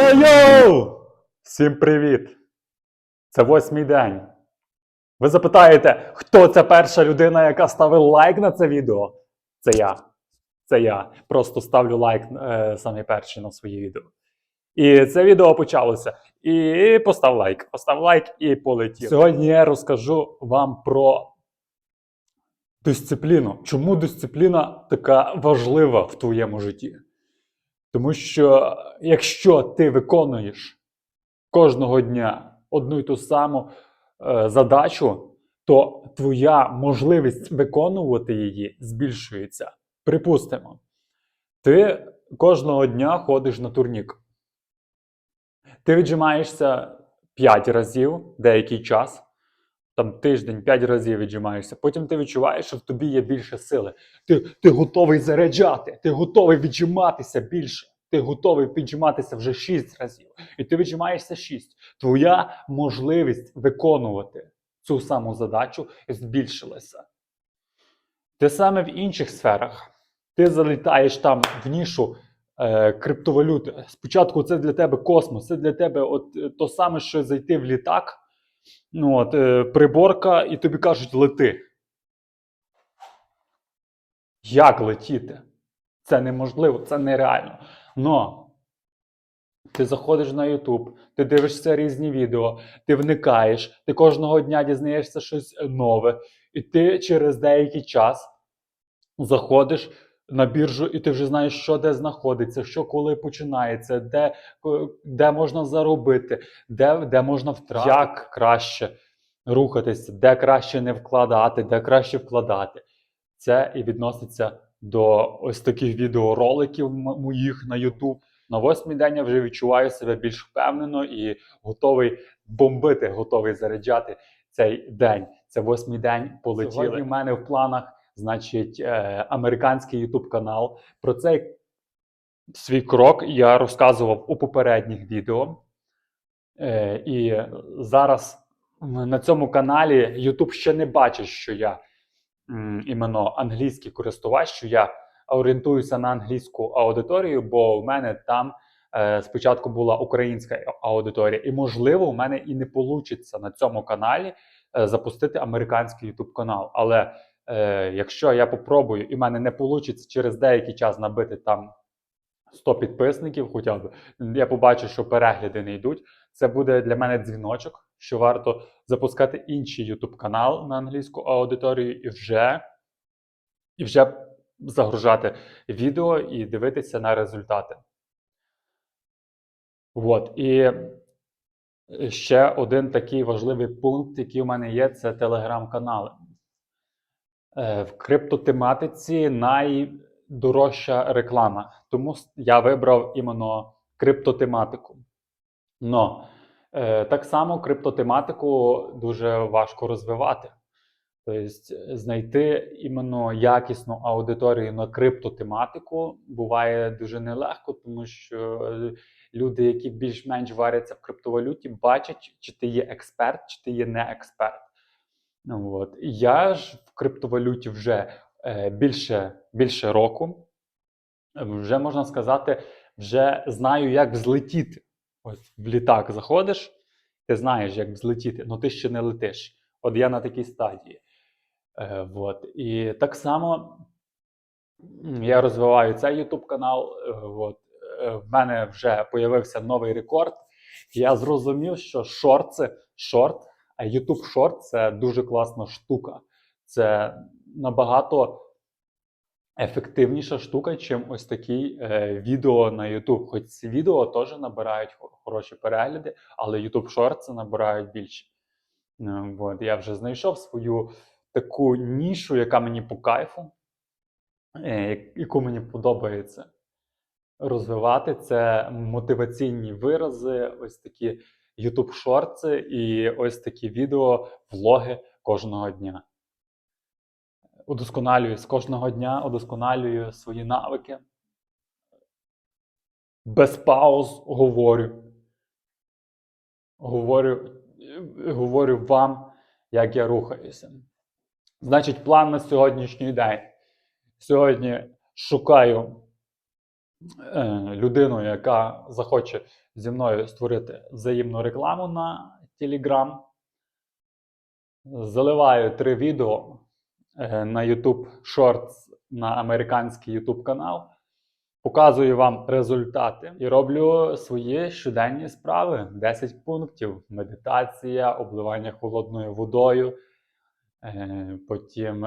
Хей-йоу! Всім привіт! Це восьмий день. Ви запитаєте, хто ця перша людина, яка ставила лайк на це відео? Це я. Це я. Просто ставлю лайк е, саме перший на свої відео. І це відео почалося. І постав лайк. Постав лайк і полетів. Сьогодні я розкажу вам про дисципліну. Чому дисципліна така важлива в твоєму житті? Тому що якщо ти виконуєш кожного дня одну й ту саму е, задачу, то твоя можливість виконувати її збільшується. Припустимо, ти кожного дня ходиш на турнік. Ти віджимаєшся 5 разів деякий час, там тиждень, 5 разів віджимаєшся. Потім ти відчуваєш, що в тобі є більше сили. Ти, ти готовий заряджати, ти готовий віджиматися більше. Ти готовий піджиматися вже 6 разів. І ти віджимаєшся 6. Твоя можливість виконувати цю саму задачу збільшилася. Те саме в інших сферах. Ти залітаєш там в нішу е, криптовалюти. Спочатку це для тебе космос, це для тебе от е, то саме, що зайти в літак, ну, от, е, приборка, і тобі кажуть, лети. Як летіти? Це неможливо, це нереально. Но ти заходиш на YouTube, ти дивишся різні відео, ти вникаєш, ти кожного дня дізнаєшся щось нове, і ти через деякий час заходиш на біржу, і ти вже знаєш, що де знаходиться, що коли починається, де, де можна заробити, де, де можна втратити, як краще рухатися, де краще не вкладати, де краще вкладати. Це і відноситься до ось таких відеороликів моїх на YouTube. На восьмий день я вже відчуваю себе більш впевнено і готовий бомбити, готовий заряджати цей день. Це восьмий день полетіли. Сьогодні в мене в планах, значить, е, американський YouTube канал. Про цей свій крок я розказував у попередніх відео. Е, і зараз на цьому каналі YouTube ще не бачить, що я іменно англійський користувач, що я орієнтуюся на англійську аудиторію, бо в мене там е, спочатку була українська аудиторія, і можливо, у мене і не вийде на цьому каналі запустити американський YouTube канал. Але е, якщо я попробую і в мене не вийде через деякий час набити там 100 підписників, хоча б я побачу, що перегляди не йдуть. Це буде для мене дзвіночок, що варто запускати інший YouTube канал на англійську аудиторію і вже, і вже загружати відео і дивитися на результати. От. І ще один такий важливий пункт, який у мене є, це телеграм-канали. Е, В криптотематиці найдорожча реклама. Тому я вибрав іменно криптотематику. Но е, так само криптотематику дуже важко розвивати. Тобто знайти іменно якісну аудиторію на криптотематику буває дуже нелегко, тому що е, люди, які більш-менш варяться в криптовалюті, бачать, чи ти є експерт, чи ти є не експерт. Ну, от. Я ж в криптовалюті вже е, більше, більше року. Вже можна сказати, вже знаю, як взлетіти. Ось в літак заходиш, ти знаєш, як взлетіти, але ти ще не летиш. От я на такій стадії. Е, от. І так само я розвиваю цей YouTube канал. Е, от. Е, В мене вже появився новий рекорд. Я зрозумів, що шорти, шорт, YouTube шорт це дуже класна штука. Це набагато ефективніша штука, чим ось такі е, відео на YouTube. Хоч ці відео теж набирають хороші перегляди, але YouTube Shorts набирають більше. Ну, от, я вже знайшов свою таку нішу, яка мені по кайфу, е, яку мені подобається розвивати. Це мотиваційні вирази, ось такі YouTube шорти і ось такі відео, влоги кожного дня. Удосконалюю з кожного дня, удосконалюю свої навики. Без пауз говорю. Говорю, говорю вам, як я рухаюся. Значить, план на сьогоднішній день. Сьогодні шукаю е, людиною, яка захоче зі мною створити взаємну рекламу на Telegram. Заливаю три відео е, на YouTube Shorts на американський YouTube канал. Показую вам результати і роблю свої щоденні справи. 10 пунктів: медитація, обливання холодною водою, е, потім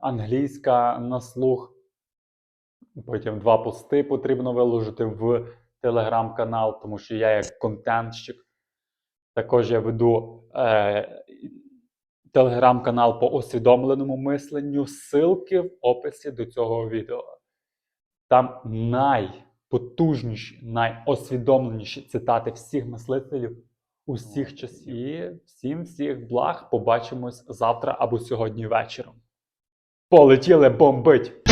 англійська на слух. Потім два пости потрібно виложити в телеграм-канал, тому що я як контентщик. Також я веду е, телеграм-канал по усвідомленому мисленню. Ссылки в описі до цього відео. Там найпотужніші, найосвідомленіші цитати всіх мислителів усіх часів. І всім всіх благ. Побачимось завтра або сьогодні вечором. Полетіли бомбить!